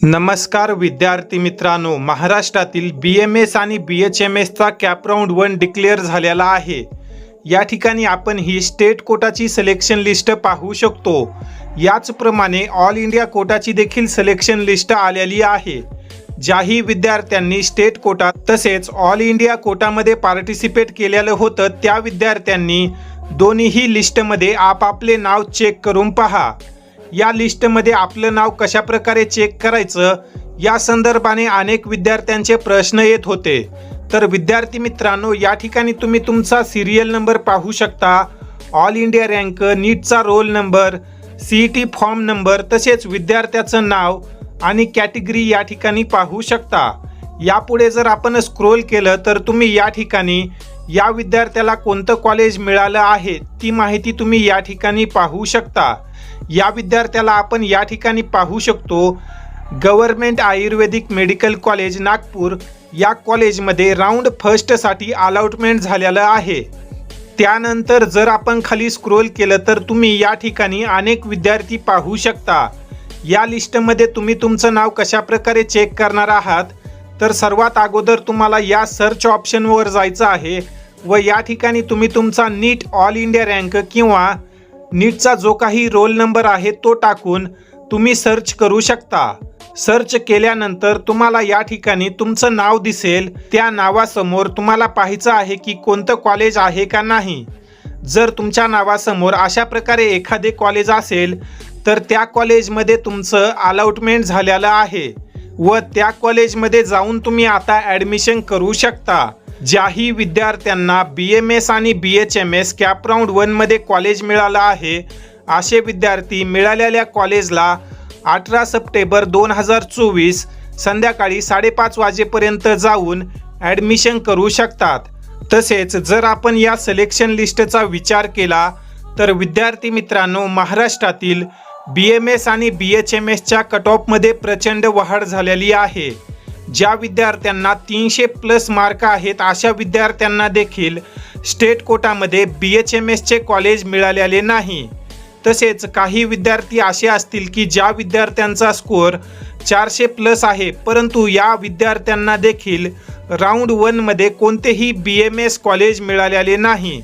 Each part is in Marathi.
नमस्कार विद्यार्थी मित्रांनो महाराष्ट्रातील बी एम एस आणि बी एच एम एसचा कॅप राऊंड वन डिक्लेअर झालेला आहे. या ठिकाणी आपण ही स्टेट कोटाची सिलेक्शन लिस्ट पाहू शकतो. याचप्रमाणे ऑल इंडिया कोटाची देखील सिलेक्शन लिस्ट आलेली आहे. ज्याही विद्यार्थ्यांनी स्टेट कोटा तसेच ऑल इंडिया कोटामध्ये पार्टिसिपेट केलेलं होतं त्या विद्यार्थ्यांनी दोन्हीही लिस्टमध्ये आपापले नाव चेक करून पहा. या लिस्टमध्ये आपलं नाव कशा प्रकारे चेक करायचं या संदर्भाने अनेक विद्यार्थ्यांचे प्रश्न येत होते. तर विद्यार्थी मित्रांनो या ठिकाणी तुम्ही तुमचा सिरियल नंबर पाहू शकता. All India rank नीटचा roll number C T form number तसेच विद्यार्थ्याचं नाव आणि कॅटेगरी या ठिकाणी पाहू शकता. यापुढे जर आपण स्क्रोल केलं तर तुम्ही या ठिकाणी या विद्यार्थ्याला कोणतं कॉलेज मिळालं आहे ती माहिती तुम्ही या ठिकाणी पाहू शकता. या विद्यार्थ्याला आपण या ठिकाणी पाहू शकतो government Ayurvedic medical college Nagpur या कॉलेजमध्ये राऊंड फर्स्टसाठी अलॉटमेंट झालेलं आहे. त्यानंतर जर आपण खाली स्क्रोल केलं तर तुम्ही या ठिकाणी अनेक विद्यार्थी पाहू शकता. या लिस्टमध्ये तुम्ही तुमचं नाव कशा प्रकारे चेक करणार आहात? तर सर्वात अगोदर तुम्हाला या सर्च ऑप्शनवर जायचं आहे व या ठिकाणी तुम्ही तुमचा नीट ऑल इंडिया रँक किंवा नीटचा जो काही रोल नंबर आहे तो टाकून तुम्ही सर्च करू शकता. सर्च केल्यानंतर तुम्हाला या ठिकाणी तुमचं नाव दिसेल. त्या नावासमोर तुम्हाला पाहायचं आहे की कोणतं कॉलेज आहे का नाही. जर तुमच्या नावासमोर अशा प्रकारे एखादे कॉलेज असेल तर त्या कॉलेजमध्ये तुमचं अलाउटमेंट झालेलं आहे. व त्या कॉलेजमध्ये जाऊन तुम्ही आता ॲडमिशन करू शकता. ज्याही विद्यार्थ्यांना बी एम एस आणि B H M S CAP round वनमध्ये कॉलेज मिळालं आहे असे विद्यार्थी मिळालेल्या कॉलेजला अठरा सप्टेंबर दोन हजार चोवीस संध्याकाळी साडेपाच वाजेपर्यंत जाऊन ॲडमिशन करू शकतात. तसेच जर आपण या सिलेक्शन लिस्टचा विचार केला तर विद्यार्थी मित्रांनो महाराष्ट्रातील बी एम एस आणि बी एच एम एसच्या कट ऑफमध्ये प्रचंड वाढ झालेली आहे. ज्या विद्यार्थ्यांना तीनशे प्लस मार्क आहेत अशा विद्यार्थ्यांना देखील स्टेट कोटामध्ये बी एच एम एसचे कॉलेज मिळालेले नाही. तसेच काही विद्यार्थी असे असतील की ज्या विद्यार्थ्यांचा स्कोअर चारशे प्लस आहे परंतु या विद्यार्थ्यांना देखील राऊंड वनमध्ये कोणतेही बी एम एस कॉलेज मिळालेले नाही.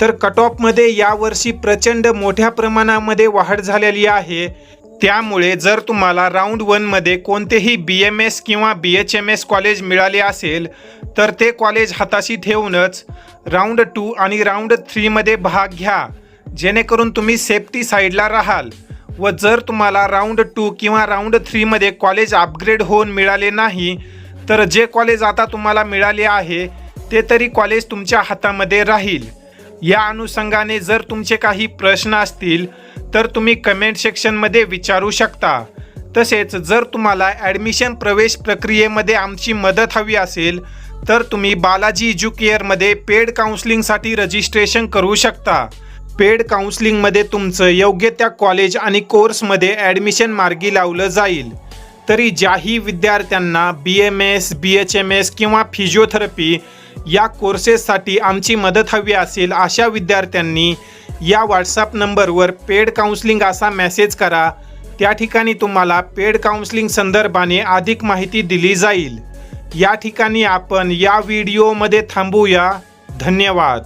तर कट ऑफमध्ये यावर्षी प्रचंड मोठ्या प्रमाणामध्ये वाढ झालेली आहे. त्यामुळे जर तुम्हाला राऊंड वनमध्ये कोणतेही बी एम एस किंवा B H M S college मिळाले असेल तर ते कॉलेज हाताशी ठेवूनच राऊंड टू आणि राऊंड थ्रीमध्ये भाग घ्या. जेणेकरून तुम्ही सेफ्टी साईडला राहाल व जर तुम्हाला राऊंड टू किंवा राऊंड थ्रीमध्ये कॉलेज अपग्रेड होऊन मिळाले नाही तर जे कॉलेज आता तुम्हाला मिळाले आहे ते तरी कॉलेज तुमच्या हातामध्ये राहील. या अनुषंगाने जर तुमचे काही प्रश्न असतील तर तुम्ही कमेंट सेक्शनमध्ये विचारू शकता. तसेच जर तुम्हाला ॲडमिशन प्रवेश प्रक्रियेमध्ये आमची मदत हवी असेल तर तुम्ही बालाजी एज्युकेअरमध्ये पेड काउन्सिलिंगसाठी रजिस्ट्रेशन करू शकता. पेड काउन्सिलिंगमध्ये तुमचं योग्य त्या कॉलेज आणि कोर्समध्ये ॲडमिशन मार्गी लावलं जाईल. तरी ज्याही विद्यार्थ्यांना B M S B H M S किंवा फिजिओथेरपी या कोर्सेससाठी आमची मदत हवी असेल अशा विद्यार्थ्यांनी या व्हॉट्सअप नंबरवर पेड काउन्सलिंग असा मेसेज करा. त्या ठिकाणी तुम्हाला पेड काउन्सलिंग संदर्भाने अधिक माहिती दिली जाईल. या ठिकाणी आपण या व्हिडिओमध्ये थांबूया. धन्यवाद.